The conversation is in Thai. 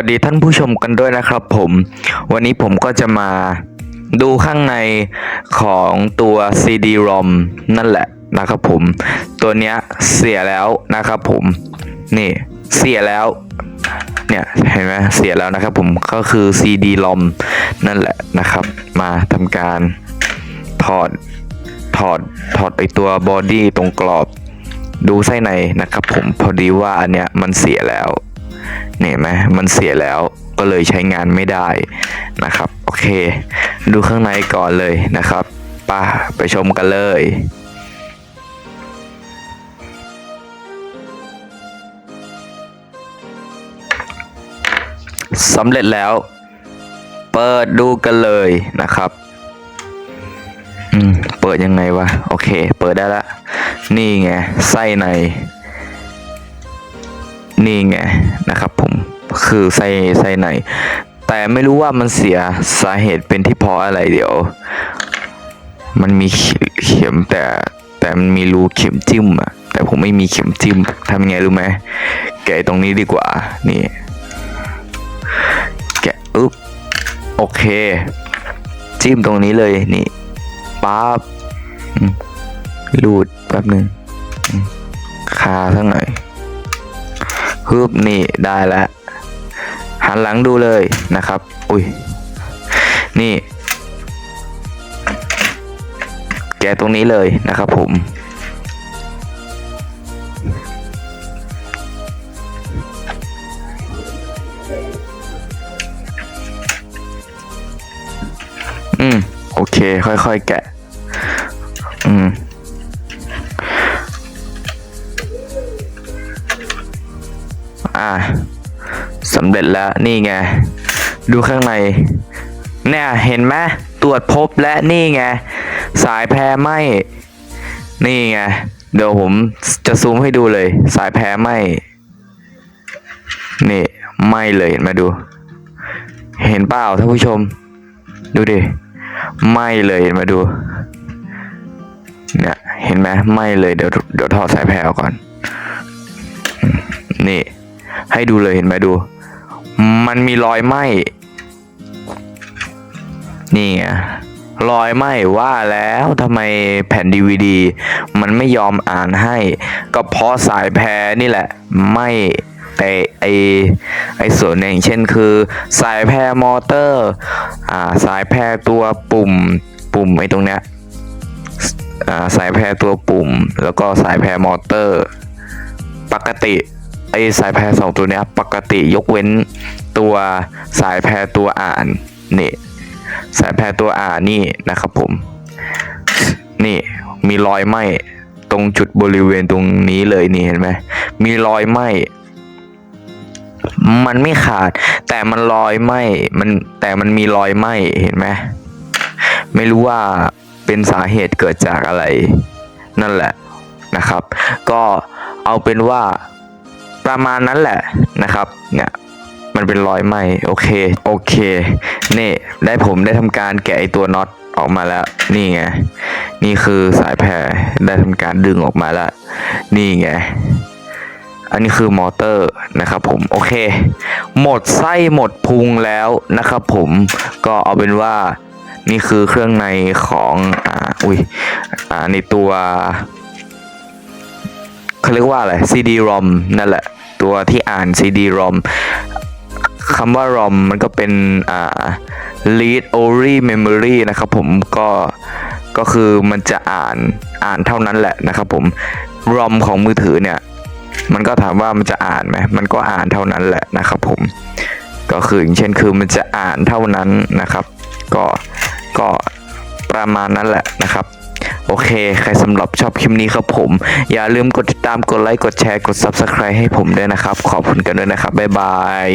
วัสดีท่านผู้ชมกันด้วยนะครับผม วันนี้ผมก็จะมาดูข้างในของตัว CD-ROM นั่นแหละนะครับผม ตัวเนี้ยเสียแล้วนะครับผม นี่เสียแล้ว เนี่ยเห็นไหมเสียแล้วนะครับผมก็คือ CD-ROM นั่นแหละนะครับ มาทำการถอดถอดถอดไอตัวบอดี้ตรงกรอบ ดูไส้ในนะครับผมพอดีว่าอันเนี้ยมันเสียแล้ว เนี่ยไหมมันเสียแล้วก็เลยใช้งานไม่ได้นะครับ โอเค ดูข้างในก่อนเลยนะครับป้าไปชมกันเลยสำเร็จแล้ว เปิดดูกันเลยนะครับอืมเปิดยังไงวะ โอเค เปิดได้ละ นี่ไง ไส้ใน นี่ไงนะครับผมคือไส้ไส้ในแต่ไม่รู้ว่ามันเสียสาเหตุเป็นที่เพราะอะไรเดี๋ยว มันมีเข็มแต่แต่มันมีรูเข็มจิ้มอะแต่ผมไม่มีเข็มจิ้มทำไงรู้ไหมแกะตรงนี้ดีกว่า นี่ แกะอึ๊บโอเค จิ้มตรงนี้เลยนี่ปั๊บรูดแป๊บหนึ่งคาสักหน่อย ฮึบนี่ได้แล้วหันหลังดูเลยนะครับ อุ้ยนี่ แกตรงนี้เลยนะครับผม อืม โอเค ค่อยๆ แกะ อืม อ่าสำเร็จแล้วนี่ไง ดูข้างใน เนี่ย เห็นไหมตรวจพบและนี่ไง สายแพรไหมนี่ไง เดี๋ยวผมจะซูมให้ดูเลย สายแพรไหมนี่ไหมเลยเห็นมาดู เห็นเปล่าท่านผู้ชม ดูดิไหมเลยเห็นมาดูเนี่ยเห็นไหมไหมเลยเดี๋ยวเดี๋ยวถอดสายแพรออกก่อน นี่ ให้ดูเลยเห็นไหมดู มันมีรอยไหมนี่ไงรอยไหมว่าแล้วทำไมแผ่นดีวดีมันไม่ยอมอ่านให้ ก็เพราะสายแพรนี่แหละไหม้แต่ไอไอส่วนหนึ่งเช่นคือ สายแพรมอเตอร์อ่าสายแพรตัวปุ่มปุ่มไอตรงเนี้ยอ่าสายแพรตัวปุ่ม แล้วก็สายแพรมอเตอร์ ปกติ ไอสายแพรสองตัวเนี้ยปกติยกเว้นตัวสายแพรตัวอ่านนี่สายแพรตัวอ่านนี่นะครับผม นี่มีรอยไหม้ตรงจุดบริเวณตรงนี้เลยนี่เห็นไหมมีรอยไหม้มันไม่ขาด แต่มันรอยไหม้มันแต่มันมีรอยไหม้เห็นไหมไม่รู้ว่าเป็นสาเหตุเกิดจากอะไร นั่นแหละนะครับ ก็เอาเป็นว่า ประมาณนั้นแหละนะครับ เนี่ยมันเป็นรอยไหมโอเคโอเคนี่ได้ผมได้ทำการแกะไอตัวน็อตออกมาแล้ว นี่ไง นี่คือสายแพรได้ทำการดึงออกมาแล้ว นี่ไง อันนี้คือมอเตอร์นะครับผม โอเค หมดไส้หมดพุงแล้วนะครับผมก็เอาเป็นว่านี่คือเครื่องในของอ่าอุ้ยอ่าในตัวเขาเรียกว่าอะไร CD-ROM นั่นแหละ ตัวที่อ่าน CD-ROM คำว่า ROM มันก็เป็นอ่า read only memory นะครับผมก็ก็คือมันจะอ่านอ่านเท่านั้นแหละนะครับผม ROM ของมือถือเนี่ย มันก็ถามว่ามันจะอ่านไหมมันก็อ่านเท่านั้นแหละนะครับผมก็คืออย่างเช่นคือมันจะอ่านเท่านั้นนะครับ ก็ก็ประมาณนั้นแหละนะครับ โอเค ใครสำหรับชอบคลิปนี้ครับผม อย่าลืมกดติดตามกดไลค์ กดแชร์ กด Subscribe ให้ผมด้วยนะครับ ขอบคุณกันด้วยนะครับ บ๊ายบาย